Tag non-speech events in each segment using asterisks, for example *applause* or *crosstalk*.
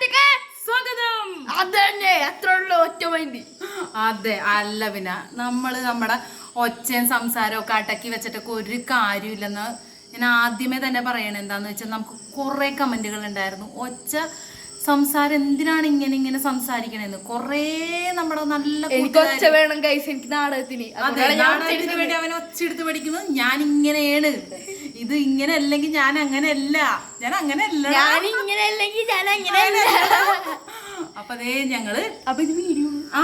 വീട്ടിലേക്ക് സ്വാഗതം. അതന്നെ അത്ര ഉള്ളു ഒറ്റ മൈൻഡ് അതെ അല്ല പിന്നെ നമ്മൾ നമ്മുടെ ഒച്ചയും സംസാരവും ഒക്കെ അടക്കി വെച്ചിട്ടൊക്കെ ഒരു കാര്യമില്ലെന്ന് ഞാൻ ആദ്യമേ തന്നെ പറയണത് എന്താന്ന് വെച്ചാൽ നമുക്ക് കുറെ കമന്റുകൾ ഉണ്ടായിരുന്നു. ഒച്ച സംസാരം എന്തിനാണ് ഇങ്ങനെ ഇങ്ങനെ സംസാരിക്കണെന്ന്? കൊറേ നമ്മുടെ നല്ല ഒച്ച വേണം കൈസ് എനിക്ക് നാടകത്തിന്. അതെ നാടകത്തിന് വേണ്ടി അവൻ ഒച്ചെടുത്ത് പഠിക്കുന്നു ഞാൻ ഇങ്ങനെയാണ് ഇത് ഇങ്ങനെ അല്ലെങ്കിൽ ഞാൻ അങ്ങനെയല്ല. ഞാൻ അങ്ങനെയല്ല. ഞാൻ ഇങ്ങനെ അല്ലെങ്കിൽ ഞാൻ അങ്ങനെ അപ്പൊ അതേ ഞങ്ങൾ അപ്പൊ ഇത് വീഡിയോ ആ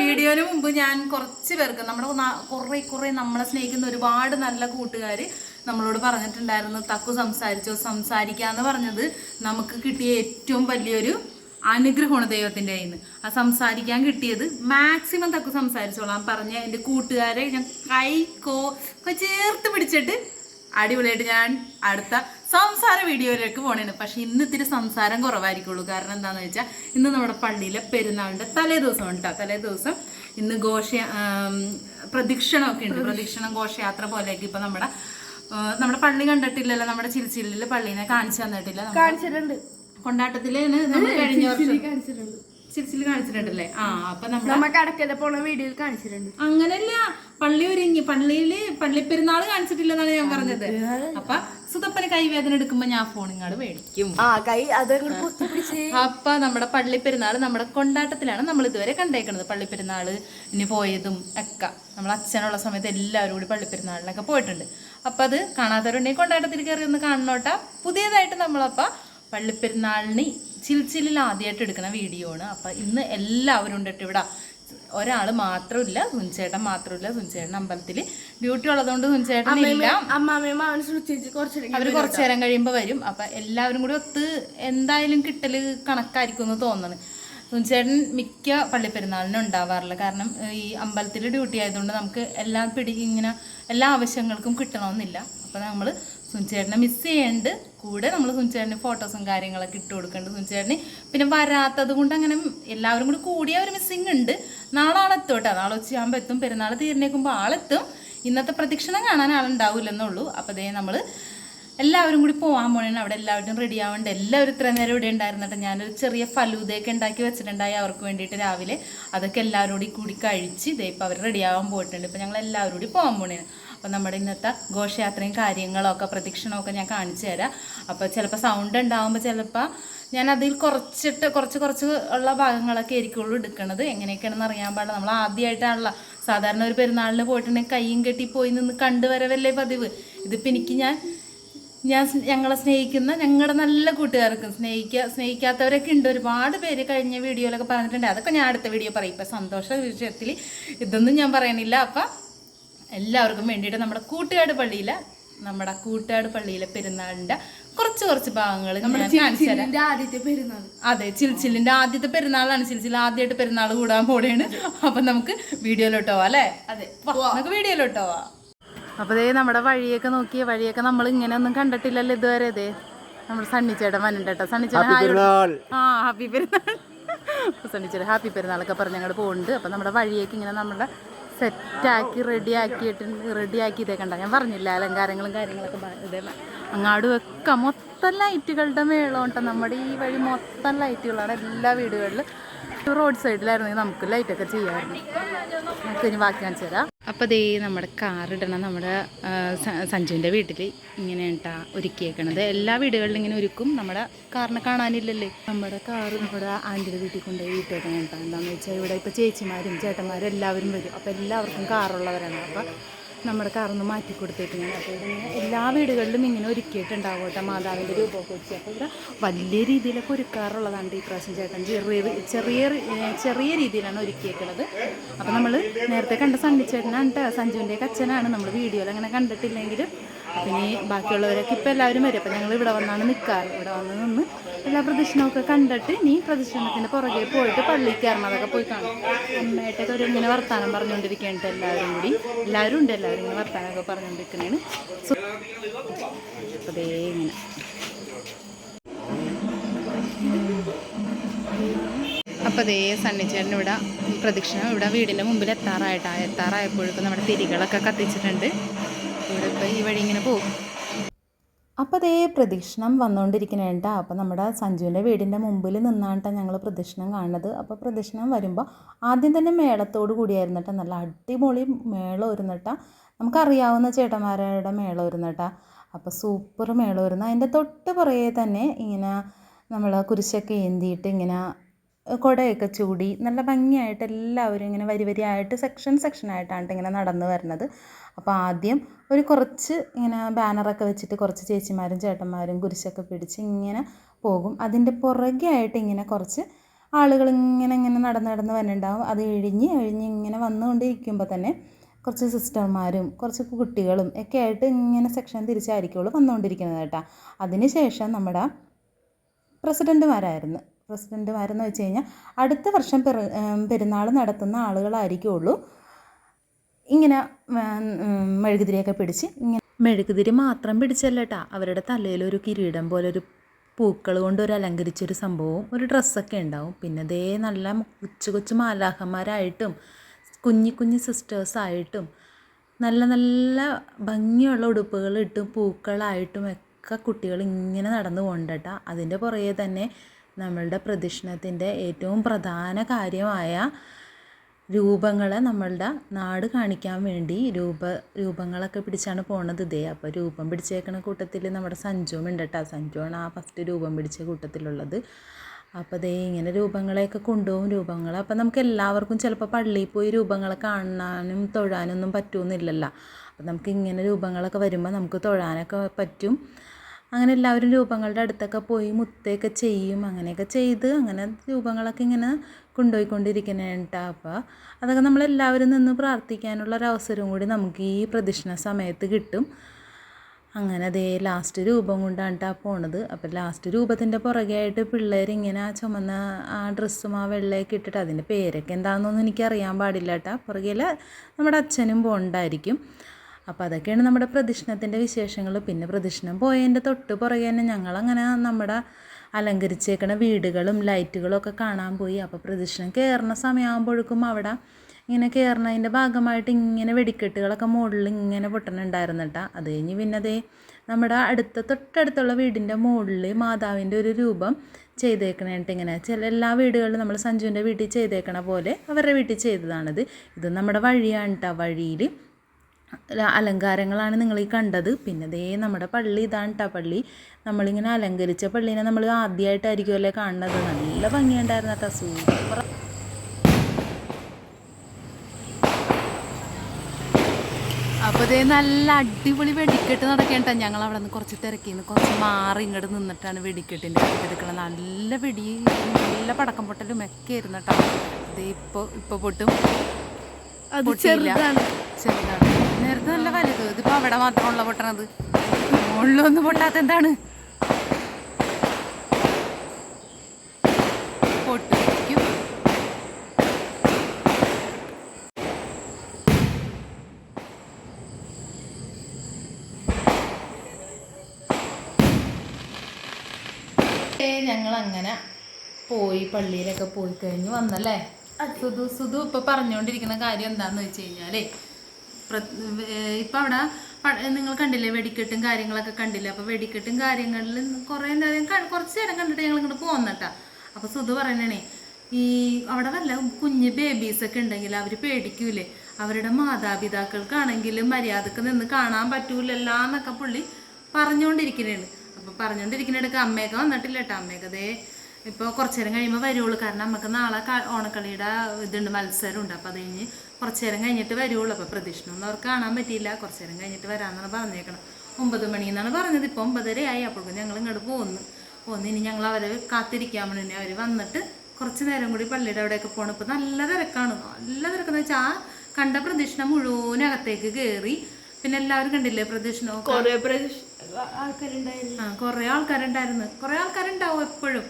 വീഡിയോന് മുമ്പ് ഞാൻ കുറച്ച് പേർക്ക് നമ്മുടെ കുറെ കുറെ നമ്മളെ സ്നേഹിക്കുന്ന ഒരുപാട് നല്ല കൂട്ടുകാര് നമ്മളോട് പറഞ്ഞിട്ടുണ്ടായിരുന്നു. തക്കു സംസാരിച്ചോ സംസാരിക്കാന്ന് പറഞ്ഞത് നമുക്ക് കിട്ടിയ ഏറ്റവും വലിയൊരു അനുഗ്രഹമാണ് ദൈവത്തിന്റെ കയ്യിൽ നിന്ന് ആ സംസാരിക്കാൻ കിട്ടിയത് മാക്സിമം തക്കു സംസാരിച്ചോളാം പറഞ്ഞ എന്റെ കൂട്ടുകാരെ ഞാൻ കൈക്കോ ചേർത്ത് പിടിച്ചിട്ട് അടിപൊളിയായിട്ട് ഞാൻ അടുത്ത സംസാര വീഡിയോയിലേക്ക് പോണേണ്. പക്ഷെ ഇന്ന് ഇത്തിരി സംസാരം കുറവായിരിക്കുള്ളൂ. കാരണം എന്താണെന്ന് വെച്ചാൽ ഇന്ന് നമ്മുടെ പള്ളിയിലെ പെരുന്നാളിന്റെ തലേ ദിവസം ഉണ്ടാ തലേ ദിവസം ഇന്ന് ഘോഷ പ്രദക്ഷിണമൊക്കെ ഉണ്ട്. പ്രദക്ഷിണം ഘോഷയാത്ര പോലെയൊക്കെ ഇപ്പൊ നമ്മുടെ നമ്മുടെ പള്ളി കണ്ടിട്ടില്ലല്ലോ? നമ്മുടെ ചിരിച്ചില്ലിൽ പള്ളീനെ കാണിച്ചു തന്നിട്ടില്ല. കാണിച്ചിട്ടുണ്ട്. കൊണ്ടാട്ടത്തിലാണ് നമ്മൾ കഴിഞ്ഞ വർഷം ചിരിച്ചിൽ കാണിച്ചിട്ടുണ്ടല്ലേ? ആ അപ്പൊ നമ്മുടെ നമ്മ കടക്കല പോണ വീഡിയോയിൽ കാണിച്ചിട്ടുണ്ട്. അങ്ങനല്ല പള്ളി ഒരുങ്ങി. പള്ളിയിൽ പള്ളി പെരുന്നാൾ കാണിച്ചിട്ടില്ലെന്നാണ് ഞാൻ പറഞ്ഞത്. അപ്പൊ സുതപ്പന് കൈവേദന എടുക്കുമ്പോ ഞാൻ ഫോൺ ഇങ്ങോട്ട് മേടിക്കും. അപ്പൊ നമ്മുടെ പള്ളി പെരുന്നാൾ നമ്മുടെ കൊണ്ടാട്ടത്തിലാണ് നമ്മൾ ഇതുവരെ കണ്ടേക്കുന്നത് പള്ളി പെരുന്നാൾ ഇനി പോയതും ഒക്കെ. നമ്മൾ അച്ഛനുള്ള സമയത്ത് എല്ലാവരും കൂടി പള്ളി പെരുന്നാളിനൊക്കെ പോയിട്ടുണ്ട്. അപ്പൊ അത് കാണാത്തവരുണ്ടെങ്കിൽ കൊണ്ടാട്ടത്തിൽ കയറി ഒന്ന് കാണണോട്ടാ. പുതിയതായിട്ട് നമ്മളപ്പ പള്ളിപ്പെരുന്നാളിന് ചിൽച്ചിലിൽ ആദ്യമായിട്ട് എടുക്കുന്ന വീഡിയോ ആണ് അപ്പോൾ ഇന്ന് എല്ലാവരും ഉണ്ടിട്ട് ട്ടോ ഇവിടെ. ഒരാൾ മാത്രമില്ല സുൻചേട്ടൻ മാത്രമില്ല സുൻചേട്ടൻ അമ്പലത്തിൽ ഡ്യൂട്ടി ഉള്ളതുകൊണ്ട് സുൻചേട്ടൻ ഇല്ല. അവർ കുറച്ചു നേരം കഴിയുമ്പോൾ വരും. അപ്പം എല്ലാവരും കൂടി ഒത്ത് എന്തായാലും കിട്ടൽ കണക്കായിരിക്കും എന്ന് തോന്നുന്നു സുനിച്ചേട്ടൻ മിക്ക പള്ളിപ്പെരുന്നാളിനും ഉണ്ടാവാറില്ല. കാരണം ഈ അമ്പലത്തിൽ ഡ്യൂട്ടി ആയതുകൊണ്ട് നമുക്ക് എല്ലാ പിടി ഇങ്ങനെ എല്ലാ ആവശ്യങ്ങൾക്കും കിട്ടണമെന്നില്ല. അപ്പോൾ നമ്മൾ സുനിച്ചേട്ടനെ മിസ് ചെയ്യേണ്ട. കൂടെ നമ്മൾ സുനിച്ചേട്ടന് ഫോട്ടോസും കാര്യങ്ങളൊക്കെ ഇട്ട് കൊടുക്കേണ്ടത് സുനിച്ചേട്ടന്. പിന്നെ വരാത്തത് കൊണ്ട് അങ്ങനെ എല്ലാവരും കൂടി കൂടിയ ഒരു മിസ്സിങ് ഉണ്ട്. നാളെ ആളെത്തോട്ടെ നാളെ ഉച്ചയാകുമ്പോൾ എത്തും. പെരുന്നാൾ തീർന്നേക്കുമ്പോൾ ആളെത്തും ഇന്നത്തെ പ്രദക്ഷിണം കാണാൻ ആളുണ്ടാവില്ലെന്നുള്ളൂ. അപ്പോൾ അതേ നമ്മൾ എല്ലാവരും കൂടി പോകാൻ പോണേ അവിടെ എല്ലാവരും റെഡി ആവേണ്ട. എല്ലാവരും ഇത്ര നേരം ഇവിടെ ഉണ്ടായിരുന്നിട്ട് ഞാനൊരു ചെറിയ ഫലൂതയൊക്കെ ഉണ്ടാക്കി വെച്ചിട്ടുണ്ടായി അവർക്ക് വേണ്ടിയിട്ട് രാവിലെ. അതൊക്കെ എല്ലാവരും കൂടി കൂടി കഴിച്ച് ഇതേ ഇപ്പം അവർ റെഡി ആവാൻ പോയിട്ടുണ്ട്. ഇപ്പം ഞങ്ങൾ എല്ലാവരും കൂടി പോകാൻ പോണേണ്. അപ്പം നമ്മുടെ ഇന്നത്തെ ഘോഷയാത്രയും കാര്യങ്ങളൊക്കെ പ്രദക്ഷിണമൊക്കെ ഞാൻ കാണിച്ചു തരാം. അപ്പോൾ ചിലപ്പോൾ സൗണ്ട് ഉണ്ടാകുമ്പോൾ ചിലപ്പോൾ ഞാൻ അതിൽ കുറച്ചിട്ട് കുറച്ച് കുറച്ച് ഉള്ള ഭാഗങ്ങളൊക്കെ ആയിരിക്കുള്ളൂ എടുക്കുന്നത് എങ്ങനെയൊക്കെയാണെന്ന് അറിയാൻ പാടില്ല. നമ്മൾ ആദ്യമായിട്ടാണല്ലോ സാധാരണ ഒരു പെരുന്നാളിന് പോയിട്ടുണ്ടെങ്കിൽ കൈയും കെട്ടി പോയി നിന്ന് കണ്ടുവരവല്ലേ പതിവ്. ഇതിപ്പോൾ എനിക്ക് ഞാൻ ഞാൻ ഞങ്ങളെ സ്നേഹിക്കുന്ന ഞങ്ങളുടെ നല്ല കൂട്ടുകാർക്ക് സ്നേഹിക്കുക സ്നേഹിക്കാത്തവരൊക്കെ ഉണ്ട്. ഒരുപാട് പേര് കഴിഞ്ഞ വീഡിയോയിലൊക്കെ പറഞ്ഞിട്ടുണ്ട്. അതൊക്കെ ഞാൻ അടുത്ത വീഡിയോ പറയും. ഇപ്പം സന്തോഷ വിഷയത്തിൽ ഇതൊന്നും ഞാൻ പറയണില്ല. അപ്പം എല്ലാവർക്കും വേണ്ടിയിട്ട് നമ്മുടെ കൂട്ടുകാട് പള്ളിയിലെ നമ്മുടെ കൂട്ടുകാട് പള്ളിയിലെ പെരുന്നാളിന്റെ കുറച്ച് കുറച്ച് ഭാഗങ്ങൾ ഞാൻ കാണിച്ചു ഇതിന്റെ ആദ്യത്തെ പെരുന്നാൾ. അതെ ചിൽച്ചിലിന്റെ ആദ്യത്തെ പെരുന്നാളാണ്. ചിൽച്ചിൽ ആദ്യമായിട്ട് പെരുന്നാൾ കൂടാൻ പോടെയാണ് അപ്പൊ നമുക്ക് വീഡിയോയിലോട്ട് പോവാം അല്ലേ? അതെ നമുക്ക് വീഡിയോയിലോട്ട് പോവാം. അപ്പൊ ദേ നമ്മുടെ വഴിയൊക്കെ നോക്കിയ വഴിയൊക്കെ നമ്മൾ ഇങ്ങനെ ഒന്നും കണ്ടിട്ടില്ലല്ലോ ഇതുവരെ ദേ. നമ്മുടെ സണ്ണിച്ചേട്ടൻ വന്നിട്ടോ സണ്ണിച്ചേട്ടൻ ആ ഹാപ്പി പെരുന്നാൾ. *laughs* സണ്ണിച്ചേട്ടൻ ഹാപ്പി പെരുന്നാളൊക്കെ പറഞ്ഞ് ഞങ്ങൾ പോകുന്നുണ്ട് അപ്പൊ നമ്മുടെ വഴിയൊക്കെ ഇങ്ങനെ നമ്മുടെ സെറ്റാക്കി റെഡി റെഡിയാക്കി റെഡി ആക്കി ഇതേ കണ്ട. ഞാൻ പറഞ്ഞില്ല അലങ്കാരങ്ങളും കാര്യങ്ങളൊക്കെ ഇതേ അങ്ങാടും ഒക്കെ മൊത്തം ലൈറ്റുകളുടെ മേളം കേട്ടോ. നമ്മുടെ ഈ വഴി മൊത്തം ലൈറ്റുകളാണ് എല്ലാ വീടുകളിലും. റോഡ് സൈഡിലായിരുന്നെങ്കിൽ നമുക്ക് ലൈറ്റൊക്കെ ചെയ്യാമായിരുന്നു. നമുക്ക് ഇനി ബാക്കി കാണിച്ചു തരാം. അപ്പോൾ ദേ നമ്മുടെ കാറിടണം നമ്മുടെ സഞ്ജുവിന്റെ വീട്ടിൽ ഇങ്ങനെ കേട്ടാ ഒരുക്കിയേക്കണത്. എല്ലാ വീടുകളിലും ഇങ്ങനെ ഒരുക്കും. നമ്മുടെ കാറിനെ കാണാനില്ലല്ലേ? നമ്മുടെ കാറ് നമ്മുടെ ആന്റിയുടെ വീട്ടിൽ കൊണ്ടുപോയി ഇട്ടേക്കണം കേട്ടോ. എന്താണെന്ന് വെച്ചാൽ ഇവിടെ ഇപ്പോൾ ചേച്ചിമാരും ചേട്ടന്മാരും എല്ലാവരും വരും. അപ്പോൾ എല്ലാവർക്കും കാറുള്ളവരാണ് അപ്പോൾ നമ്മുടെ കാർന്ന് മാറ്റി കൊടുത്തേക്കുന്നത് അപ്പോൾ ഇതിങ്ങനെ എല്ലാ വീടുകളിലും ഇങ്ങനെ ഒരുക്കിയിട്ടുണ്ടാവും കേട്ടോ മാതാവിന്റെ രൂപമൊക്കെ വെച്ച് അപ്പോൾ ഇവിടെ വലിയ രീതിയിലൊക്കെ ഒരുക്കാറുള്ളതാണ് ഈ പ്രാവശ്യം ചേട്ടൻ. ചെറിയ ചെറിയ ചെറിയ രീതിയിലാണ് ഒരുക്കിയേക്കുന്നത് അപ്പോൾ നമ്മൾ നേരത്തെ കണ്ട ചേട്ടനാണ് കേട്ടോ. സഞ്ജുവിന്റെ അച്ഛനാണ്. നമ്മൾ വീഡിയോയിൽ അങ്ങനെ കണ്ടിട്ടില്ലെങ്കിൽ പിന്നെ ബാക്കിയുള്ളവരൊക്കെ ഇപ്പോൾ എല്ലാവരും വരും. അപ്പോൾ ഞങ്ങൾ ഇവിടെ വന്നാണ് നിൽക്കാറ്. ഇവിടെ വന്ന് നിന്ന് എല്ലാ പ്രദക്ഷിണമൊക്കെ കണ്ടിട്ട് ഇനി പ്രദക്ഷിണത്തിന്റെ പുറകെ പോയിട്ട് പള്ളിക്ക് കയറണതൊക്കെ പോയി കാണും. അമ്മയായിട്ടൊക്കെ ഒരു ഇങ്ങനെ വർത്താനം പറഞ്ഞുകൊണ്ടിരിക്കുന്നുണ്ട് എല്ലാവരും കൂടി. എല്ലാവരും ഉണ്ട് എല്ലാവരും ഇങ്ങനെ വർത്താനമൊക്കെ പറഞ്ഞുകൊണ്ടിരിക്കുന്നതാണ് അതേ ഇങ്ങനെ. അപ്പോൾ അതേ സണ്ണിച്ചേട്ടൻ ഇവിടെ പ്രദക്ഷിണം ഇവിടെ വീടിന്റെ മുമ്പിൽ എത്താറായിട്ടാണ് എത്താറായപ്പോഴേക്കും നമ്മുടെ തിരികളൊക്കെ കത്തിച്ചിട്ടുണ്ട്. ഇവിടെ ഇപ്പോൾ ഈ വഴി ഇങ്ങനെ പോകും. അപ്പോൾ അതേ പ്രദക്ഷിണം വന്നുകൊണ്ടിരിക്കുന്നുണ്ട് അപ്പോൾ നമ്മുടെ സഞ്ജുവിന്റെ വീടിന്റെ മുമ്പിൽ നിന്നാണ് ഞങ്ങൾ പ്രദക്ഷിണം കാണുന്നത്. അപ്പോൾ പ്രദക്ഷിണം വരുമ്പോൾ ആദ്യം തന്നെ മേളത്തോട് കൂടിയായിരുന്നു കേട്ടോ നല്ല അടിപൊളി മേളം ഒരുന്നിട്ടാ നമുക്കറിയാവുന്ന ചേട്ടന്മാരുടെ മേളം ഒരുന്നിട്ടാ അപ്പോൾ സൂപ്പർ മേളം വരുന്നു അതിന്റെ തൊട്ട് പുറകെ തന്നെ ഇങ്ങനെ നമ്മൾ കുരിശൊക്കെ ഏന്തിയിട്ട് ഇങ്ങനെ കുടയൊക്കെ ചൂടി നല്ല ഭംഗിയായിട്ട് എല്ലാവരും ഇങ്ങനെ വരി വരിയായിട്ട് സെക്ഷൻ സെക്ഷനായിട്ടാണ് ഇങ്ങനെ നടന്നു വരുന്നത് അപ്പോൾ ആദ്യം ഒരു കുറച്ച് ഇങ്ങനെ ബാനറൊക്കെ വെച്ചിട്ട് കുറച്ച് ചേച്ചിമാരും ചേട്ടന്മാരും കുരിശൊക്കെ പിടിച്ച് ഇങ്ങനെ പോകും. അതിന്റെ പുറകെ ആയിട്ട് ഇങ്ങനെ കുറച്ച് ആളുകൾ ഇങ്ങനെ ഇങ്ങനെ നടന്ന് നടന്ന് വരുന്നുണ്ടാവും അത് എഴിഞ്ഞ് എഴിഞ്ഞ് ഇങ്ങനെ വന്നുകൊണ്ടിരിക്കുമ്പോൾ തന്നെ കുറച്ച് സിസ്റ്റർമാരും കുറച്ച് കുട്ടികളും ഒക്കെ ആയിട്ട് ഇങ്ങനെ സെക്ഷൻ തിരിച്ചായിരിക്കുള്ളൂ വന്നുകൊണ്ടിരിക്കുന്നത് കേട്ടോ. അതിന് ശേഷം നമ്മുടെ പ്രസിഡന്റുമാരായിരുന്നു പ്രസിഡന്റുമാരെന്ന് വെച്ച് കഴിഞ്ഞാൽ അടുത്ത വർഷം പെറു പെരുന്നാൾ നടത്തുന്ന ആളുകളായിരിക്കുള്ളൂ. ഇങ്ങനെ മെഴുകുതിരിയൊക്കെ പിടിച്ച് ഇങ്ങനെ മെഴുകുതിരി മാത്രം പിടിച്ചല്ല കേട്ടാ അവരുടെ തലയിൽ ഒരു കിരീടം പോലെ ഒരു പൂക്കൾ കൊണ്ട് ഒരു അലങ്കരിച്ചൊരു സംഭവവും ഒരു ഡ്രസ്സൊക്കെ ഉണ്ടാവും. പിന്നെ ദേ നല്ല കൊച്ചു കൊച്ചു മാലാഹന്മാരായിട്ടും കുഞ്ഞു കുഞ്ഞു സിസ്റ്റേഴ്സായിട്ടും നല്ല നല്ല ഭംഗിയുള്ള ഉടുപ്പുകളിട്ടും പൂക്കളായിട്ടും ഒക്കെ കുട്ടികൾ ഇങ്ങനെ നടന്നു കൊണ്ടട്ടാ അതിന്റെ പുറകെ തന്നെ നമ്മളുടെ പ്രദക്ഷിണത്തിന്റെ ഏറ്റവും പ്രധാന കാര്യമായ രൂപങ്ങളെ നമ്മളുടെ നാട് കാണിക്കാൻ വേണ്ടി രൂപ രൂപങ്ങളൊക്കെ പിടിച്ചാണ് പോണത് ഇതേ അപ്പോൾ രൂപം പിടിച്ചേക്കണ കൂട്ടത്തിൽ നമ്മുടെ സഞ്ജുവും ഉണ്ട് കേട്ടോ സഞ്ജുവാണ് ആ ഫസ്റ്റ് രൂപം പിടിച്ച കൂട്ടത്തിലുള്ളത്. അപ്പോൾ ദേ ഇങ്ങനെ രൂപങ്ങളെയൊക്കെ കൊണ്ടുപോകും രൂപങ്ങൾ അപ്പോൾ നമുക്ക് എല്ലാവർക്കും ചിലപ്പോൾ പള്ളിയിൽ പോയി രൂപങ്ങളെ കാണാനും തൊഴാനൊന്നും പറ്റുമെന്നില്ലല്ലോ അപ്പോൾ നമുക്ക് ഇങ്ങനെ രൂപങ്ങളൊക്കെ വരുമ്പോൾ നമുക്ക് തൊഴാനൊക്കെ പറ്റും. അങ്ങനെ എല്ലാവരും രൂപങ്ങളുടെ അടുത്തൊക്കെ പോയി മുത്തൊക്കെ ചെയ്യും. അങ്ങനെയൊക്കെ ചെയ്ത് അങ്ങനെ രൂപങ്ങളൊക്കെ ഇങ്ങനെ കൊണ്ടുപോയിക്കൊണ്ടിരിക്കുന്നുണ്ട് അപ്പോൾ അതൊക്കെ നമ്മളെല്ലാവരും നിന്ന് പ്രാർത്ഥിക്കാനുള്ള ഒരു അവസരവും കൂടി നമുക്ക് ഈ പ്രദക്ഷിണ സമയത്ത് കിട്ടും. അങ്ങനെ അതേ ലാസ്റ്റ് രൂപം കൊണ്ടാണ് കേട്ടോ പോണത്. അപ്പോൾ ലാസ്റ്റ് രൂപത്തിന്റെ പുറകെ ആയിട്ട് പിള്ളേർ ഇങ്ങനെ ആ ചുമന്ന ആ ഡ്രസ്സും ആ വെള്ളയൊക്കെ ഇട്ടിട്ട് അതിന്റെ പേരൊക്കെ എന്താണെന്നൊന്നും എനിക്കറിയാൻ പാടില്ല കേട്ടോ പുറകിൽ നമ്മുടെ അച്ഛനും പോണ്ടായിരിക്കും. അപ്പോൾ അതൊക്കെയാണ് നമ്മുടെ പ്രദക്ഷിണത്തിന്റെ വിശേഷങ്ങൾ പിന്നെ പ്രദക്ഷിണം പോയതിന്റെ തൊട്ട് പുറകെ തന്നെ ഞങ്ങളങ്ങനെ നമ്മുടെ അലങ്കരിച്ചേക്കണ വീടുകളും ലൈറ്റുകളും ഒക്കെ കാണാൻ പോയി. അപ്പോൾ പ്രദക്ഷിണം കയറുന്ന സമയമാകുമ്പോഴേക്കും അവിടെ ഇങ്ങനെ കയറുന്നതിന്റെ ഭാഗമായിട്ട് ഇങ്ങനെ വെടിക്കെട്ടുകളൊക്കെ മുകളിൽ ഇങ്ങനെ പൊട്ടണുണ്ടായിരുന്നു കേട്ടോ. അത് കഴിഞ്ഞ് പിന്നെ അതേ നമ്മുടെ അടുത്ത തൊട്ടടുത്തുള്ള വീടിന്റെ മുകളിൽ മാതാവിന്റെ ഒരു രൂപം ചെയ്തേക്കണേട്ട് ഇങ്ങനെ. ചില എല്ലാ വീടുകളിലും നമ്മൾ സഞ്ജുവിന്റെ വീട്ടിൽ ചെയ്തേക്കണ പോലെ അവരുടെ വീട്ടിൽ ചെയ്തതാണിത്. ഇത് നമ്മുടെ വഴിയാണ് കേട്ടോ. വഴിയിൽ അലങ്കാരങ്ങളാണ് നിങ്ങൾ ഈ കണ്ടത്. പിന്നെ ദേ നമ്മുടെ പള്ളി ഇതാണ് കേട്ടോ പള്ളി. നമ്മളിങ്ങനെ അലങ്കരിച്ച പള്ളീനെ നമ്മൾ ആദ്യമായിട്ടായിരിക്കുമല്ലേ കാണുന്നത്. നല്ല ഭംഗിയുണ്ടായിരുന്നു കേട്ടോ സൂപ്പർ. അപ്പോൾ ഇതേ നല്ല അടിപൊളി വെടിക്കെട്ട് നടക്കേണ്ട ഞങ്ങൾ അവിടെ നിന്ന് കുറച്ച് തിരക്കിന്ന് കുറച്ച് മാറി ഇങ്ങോട്ട് നിന്നിട്ടാണ് വെടിക്കെട്ടിന്റെ എടുക്കണം നല്ല വെടി നല്ല പടക്കം പൊട്ടലും ഒക്കെ ആയിരുന്നു കേട്ടോ ഇത് ഇപ്പോൾ ഇപ്പോൾ പൊട്ടും. അത് ചെറുതാണ്. ചെറുതാണ്. വലുത് ഇതിപ്പോ അവിടെ മാത്രമുള്ള പൊട്ടണത്. മുകളിലൊന്നും പൊട്ടാത്ത എന്താണ്? പൊട്ടിക്കും. ഞങ്ങൾ അങ്ങനെ പോയി പള്ളിയിലൊക്കെ പോയി കഴിഞ്ഞ് വന്നല്ലേ? സുധു സുധു ഇപ്പൊ പറഞ്ഞുകൊണ്ടിരിക്കുന്ന കാര്യം എന്താന്ന് വെച്ച് കഴിഞ്ഞാലേ ഇപ്പൊ അവിടെ നിങ്ങൾ കണ്ടില്ലേ വെടിക്കെട്ടും കാര്യങ്ങളൊക്കെ കണ്ടില്ലേ? അപ്പോൾ വെടിക്കെട്ടും കാര്യങ്ങളിൽ കുറേ ക- കുറച്ച് നേരം കണ്ടിട്ട് ഞങ്ങൾ ഇങ്ങോട്ട് പോന്നട്ടാ. അപ്പോൾ സുധു പറയണേ ഈ അവിടെ വല്ല കുഞ്ഞ് ബേബീസ് ഒക്കെ ഉണ്ടെങ്കിൽ അവർ പേടിക്കൂലേ? അവരുടെ മാതാപിതാക്കൾക്കാണെങ്കിലും മര്യാദയ്ക്ക് നിന്ന് കാണാൻ പറ്റൂലല്ലോ എന്നൊക്കെ പുള്ളി പറഞ്ഞുകൊണ്ടിരിക്കുന്നുണ്ട് അപ്പോൾ പറഞ്ഞുകൊണ്ടിരിക്കുന്നിടക്ക് അമ്മയൊക്കെ വന്നിട്ടില്ല കേട്ടോ അമ്മയൊക്കെ ഇപ്പോൾ കുറച്ച് നേരം കഴിയുമ്പോൾ വരുള്ളൂ. കാരണം നമുക്ക് നാളെ ഓണക്കളിയുടെ ഇതുണ്ട് മത്സരമുണ്ട്. അപ്പോൾ അത് കഴിഞ്ഞ് കുറച്ച് നേരം കഴിഞ്ഞിട്ട് വരുള്ളൂ അപ്പോൾ പ്രദക്ഷിണമൊന്നും അവർക്ക് കാണാൻ പറ്റിയില്ല. കുറച്ച് നേരം കഴിഞ്ഞിട്ട് വരാമെന്നാണ് പറഞ്ഞേക്കണം ഒമ്പത് മണി എന്നാണ് പറഞ്ഞത്. ഇപ്പോൾ ഒമ്പതരയായി. അപ്പോഴേക്കും ഞങ്ങൾ ഇങ്ങോട്ട് പോകുന്നു പോകുന്നു ഇനി ഞങ്ങൾ അവരെ കാത്തിരിക്കാൻ വേണ്ടി അവർ വന്നിട്ട് കുറച്ച് നേരം കൂടി പള്ളിയുടെ അവിടെയൊക്കെ പോകണം ഇപ്പോൾ നല്ല തിരക്കാണ്. നല്ല തിരക്കെന്ന് വെച്ചാൽ ആ കണ്ട പ്രദക്ഷിണം മുഴുവൻ അകത്തേക്ക് കയറി പിന്നെ എല്ലാവരും കണ്ടില്ലേ പ്രദക്ഷിണം? കുറേ ആ കുറേ ആൾക്കാരുണ്ടായിരുന്നു. കുറേ ആൾക്കാരുണ്ടാവും എപ്പോഴും.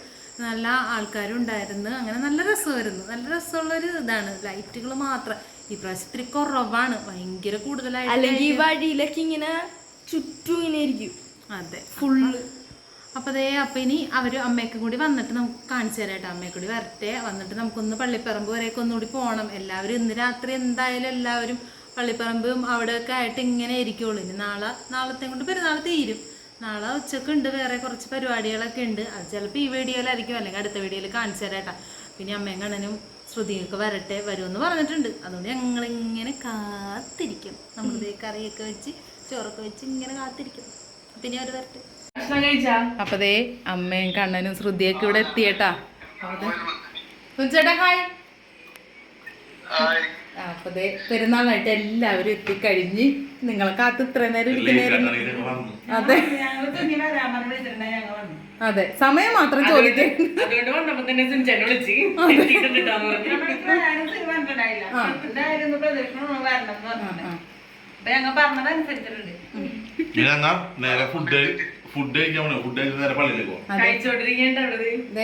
നല്ല ആൾക്കാരുണ്ടായിരുന്നു. അങ്ങനെ നല്ല രസമായിരുന്നു. നല്ല രസമുള്ളൊരു ഇതാണ്. ലൈറ്റുകൾ മാത്രം. ഈ പ്രാവശ്യം ഇത്തിരി കുറവാണ് ഭയങ്കര കൂടുതലായിട്ട് അല്ലെങ്കിൽ ഈ വഴിയിലൊക്കെ ഇങ്ങനെ ചുറ്റും ഇങ്ങനെ ഇരിക്കും. അതെ. ഫുള്ള് അപ്പൊ അതേ അപ്പൊ ഇനി അവർ അമ്മയൊക്കെ കൂടി വന്നിട്ട് നമുക്ക് കാണിച്ചു തരാട്ടോ അമ്മയെ കൂടി വരട്ടെ. വന്നിട്ട് നമുക്കൊന്ന് പള്ളിപ്പറമ്പ് വരെയൊക്കെ ഒന്നുകൂടി പോകണം എല്ലാവരും ഇന്ന് രാത്രി എന്തായാലും എല്ലാവരും പള്ളിപ്പറമ്പും അവിടെയൊക്കെ ആയിട്ട് ഇങ്ങനെ ഇരിക്കുള്ളൂ. ഇനി നാളെ നാളത്തെ കൊണ്ട് പെരുന്നാൾ തീരും. നാളെ ഉച്ചയ്ക്ക് ഉണ്ട് വേറെ കുറച്ച് പരിപാടികളൊക്കെ ഉണ്ട്. അത് ചിലപ്പോൾ ഈ വീഡിയോയിലായിരിക്കും. അല്ലെങ്കിൽ അടുത്ത വീഡിയോയിൽ കാണിച്ചു തരാട്ടാ പിന്നെ അമ്മയും കണ്ണനും ശ്രുതിയൊക്കെ വരട്ടെ വരുമെന്ന് പറഞ്ഞിട്ടുണ്ട്. അതുകൊണ്ട് ഞങ്ങൾ ഇങ്ങനെ കാത്തിരിക്കും. നമ്മൾ കറിയൊക്കെ വെച്ച് ചോറൊക്കെ വെച്ച് ഇങ്ങനെ കാത്തിരിക്കും. പിന്നെ അവർ വരട്ടെ. അപ്പൊ ദേ അമ്മയും കണ്ണനും ശ്രുതിയൊക്കെ ഇവിടെ എത്തിയേട്ടാ. ചേട്ടാ ഹായ്. അപ്പൊ ദേ പെരുന്നാളായിട്ട് എല്ലാവരും എത്തിക്കഴിഞ്ഞ് നിങ്ങളെ കാത്ത് ഇത്ര നേരം ഇരിക്കുന്നേരം അതെ. അതെ. സമയം മാത്രം ചോദിക്കും.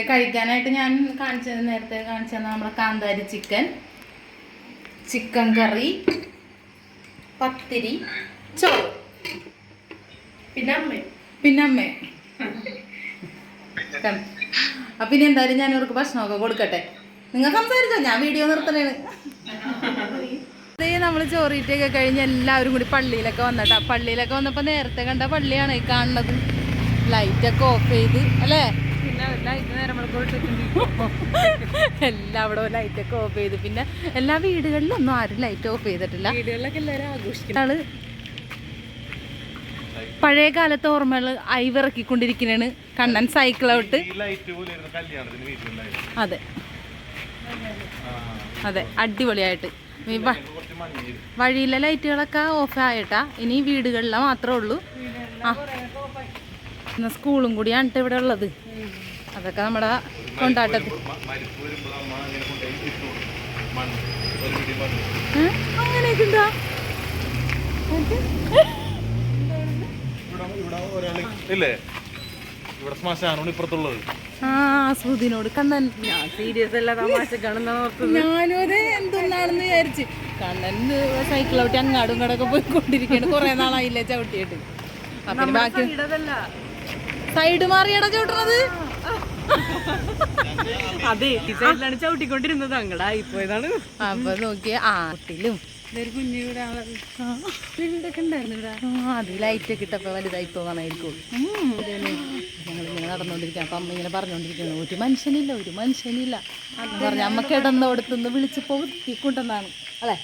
കഴിക്കാനായിട്ട് ഞാൻ കാണിച്ചത് നേരത്തെ കാണിച്ചത് നമ്മളെ കാന്താരി ചിക്കൻ ചിക്കൻ കറി പത്തിരി ചോറ്. പിന്നെ അമ്മ? പിന്നെ അമ്മേ. *laughs* അപ്പൊ ഇനി എന്തായാലും ഞാൻ ഇവർക്ക് ഭക്ഷണമൊക്കെ കൊടുക്കട്ടെ. നിങ്ങൾ സംസാരിച്ചോ? ഞാൻ വീഡിയോ നിർത്തണേണ്. *laughs* അതേ നമ്മൾ ചോറിയിട്ടൊക്കെ കഴിഞ്ഞ് എല്ലാവരും കൂടി പള്ളിയിലൊക്കെ വന്നിട്ടാ. പള്ളിയിലൊക്കെ വന്നപ്പോൾ നേരത്തെ കണ്ട പള്ളിയാണ് കാണുന്നത്. ലൈറ്റൊക്കെ ഓഫ് ചെയ്ത് അല്ലേ? എല്ലാം അവിടെ ലൈറ്റൊക്കെ ഓഫ് ചെയ്ത്. പിന്നെ എല്ലാ വീടുകളിലൊന്നും ആരും ലൈറ്റ് ഓഫ് ചെയ്തിട്ടില്ല. ആൾ പഴയ കാലത്തെ ഓർമ്മകൾ അയവിറക്കിക്കൊണ്ടിരിക്കുന്നതാണ് കണ്ണൻ സൈക്കിൾ ഔട്ട് ഈ ലൈറ്റ് പോലെ ഇരുന്ന കല്യാണത്തിന് വീട്ടിലുണ്ടായിരുന്നു അതെ. അതെ അടിപൊളിയായിട്ട്. വഴിയിലെ ലൈറ്റുകളൊക്കെ ഓഫ് ആയിട്ടാ. ഇനി വീടുകളിലെ മാത്രമേ ഉള്ളൂ. ആ. സ്കൂളും കൂടിയാണ് ഇവിടെ ഉള്ളത്. അതൊക്കെ നമ്മുടെ കൊണ്ടാട്ടത്തിൽ. കൊടുക്കും? അങ്ങനെയൊക്കെ ഉണ്ടോ ഇല്ലേ? ഇവിടെ ശ്മശാനമാണ് ഇപ്പുറത്തുള്ളത്. ആ ശ്രുതിനോട് കണ്ണൻ. സീരിയസ് അല്ല തമാശക്കാണെന്ന് ഞാനും അതെ എന്തൊന്നാണെന്ന് വിചാരിച്ച്. കണ്ണൻ സൈക്കിൾ ഔട്ടി അങ്ങാടും ഇങ്ങോട്ടൊക്കെ പോയിക്കൊണ്ടിരിക്കുകയാണ് കുറെ നാളായില്ലേ ചവിട്ടിയിട്ട്. അപ്പം ബാക്കി സൈഡ് മാറിയാടാ ചവിട്ടണത്. അതെ ഈ സൈഡിലാണ് ചവിട്ടിക്കൊണ്ടിരുന്നത് അങ്ങടായിപ്പോയതാണ് അപ്പൊ നോക്കിയ ആ കുട്ടിലും ഇതൊരു കുഞ്ഞു ഇവിടെ വീടൊക്കെ ഉണ്ടായിരുന്നു അത് ലൈറ്റ് ഒക്കെ ഇട്ടപ്പോ വലുതായി തോന്നണായിരിക്കും ഞങ്ങളിങ്ങനെ നടന്നുകൊണ്ടിരിക്കുക അപ്പൊ അമ്മ ഇങ്ങനെ പറഞ്ഞുകൊണ്ടിരിക്കുന്നു ഒരു മനുഷ്യനില്ല ഒരു മനുഷ്യനില്ല. പറഞ്ഞ അമ്മ കിടന്നോടത്തുനിന്ന് വിളിച്ച് പൊക്കിക്കൊണ്ടെന്നാണ് അല്ലേ?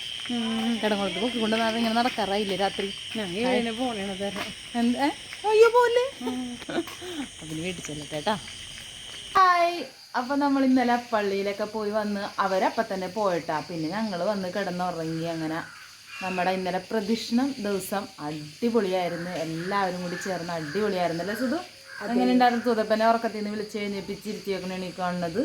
കിടങ്ങോടത്ത് പൊക്കിക്കൊണ്ടെന്നാണ് ഇങ്ങനെ നടക്കാറായില്ലേ രാത്രി? അയ്യോ പോലെ. അതിന് വീട്ടിൽ ചെല്ലട്ടേട്ടാ ഹായ്. അപ്പൊ നമ്മൾ ഇന്നലെ പള്ളിയിലൊക്കെ പോയി വന്ന് അവരപ്പം തന്നെ പോയിട്ടാ. പിന്നെ ഞങ്ങൾ വന്ന് കിടന്നുറങ്ങി അങ്ങനെ. നമ്മുടെ ഇന്നലെ പ്രദക്ഷിണം ദിവസം അടിപൊളിയായിരുന്നു. എല്ലാവരും കൂടി ചേർന്ന് അടിപൊളിയായിരുന്നു അല്ലേ സുധു? അങ്ങനെ ഉണ്ടായിരുന്നു സുധപ്പനെ ഉറക്കത്തിൽ നിന്ന് വിളിച്ച് കഴിഞ്ഞിപ്പിച്ചിരുത്തിയേക്കണേ എനിക്ക് കാണുന്നത്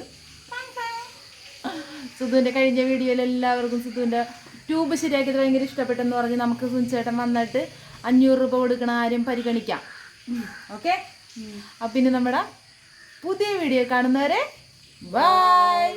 സുധുവിന്റെ കഴിഞ്ഞ വീഡിയോയിൽ എല്ലാവർക്കും സുധുവിന്റെ ട്യൂബ് ശരിയാക്കിയത് ഭയങ്കര ഇഷ്ടപ്പെട്ടെന്ന് പറഞ്ഞ് നമുക്ക് സുനിച്ചേട്ടൻ വന്നിട്ട് അഞ്ഞൂറ് രൂപ കൊടുക്കണ ആരും പരിഗണിക്കാം. ഓക്കെ? അപ്പം പിന്നെ നമ്മുടെ പുതിയ വീഡിയോ കാണുന്നവരെ ബൈ